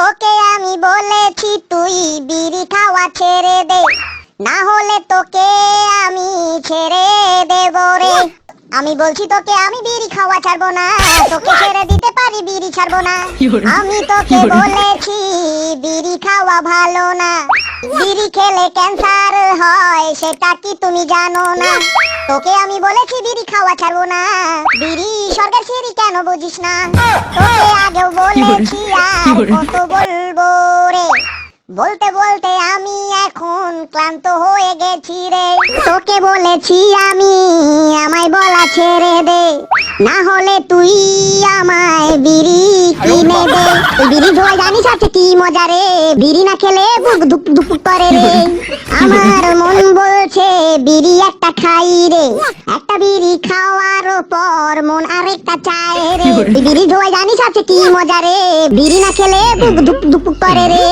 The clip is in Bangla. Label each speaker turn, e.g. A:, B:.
A: তোকে আমি বলেছি তুই বিড়ি খাওয়া ছেড়ে দে। না হলে তোকে আমি ছেড়ে দেব রে। আমি বলছি তোকে আমি বিড়ি খাওয়া ছাড়বো না। তোকে ছেড়ে দিতে পারি বিড়ি ছাড়বো না। আমি তোকে বলেছি বিড়ি খাওয়া ভালো না। বিড়ি খেলে ক্যান্সার হয় সেটা কি তুমি জানো না? তোকে আমি বলেছি বিড়ি খাওয়া ছাড়বো না। বিড়ি সিঁড়ি কেন বুঝিস না? তোকে আগেও বলেছি আর কত বলব রে? বলতে বলতে আমি এখন ক্লান্ত হয়ে গেছি রে। তোকে বলেছি আমি আমায় বলা ছেড়ে দে। না হলে তুই আমায় বিড়ি কিনে দে। বিড়ি ধোয়া জানিস আছে কি মজা রে? বিড়ি না খেলে বুক ধুক ধুক করে রে। আমার মন বলছে বিড়ি একটা খাই রে। বিড়ি খাওয়ার পর মন আরেকটা চায় রে। বিড়ি ধোয়া জানিস আছে কি মজা রে? বিড়ি না খেলে বুক ধুক ধুক করে রে।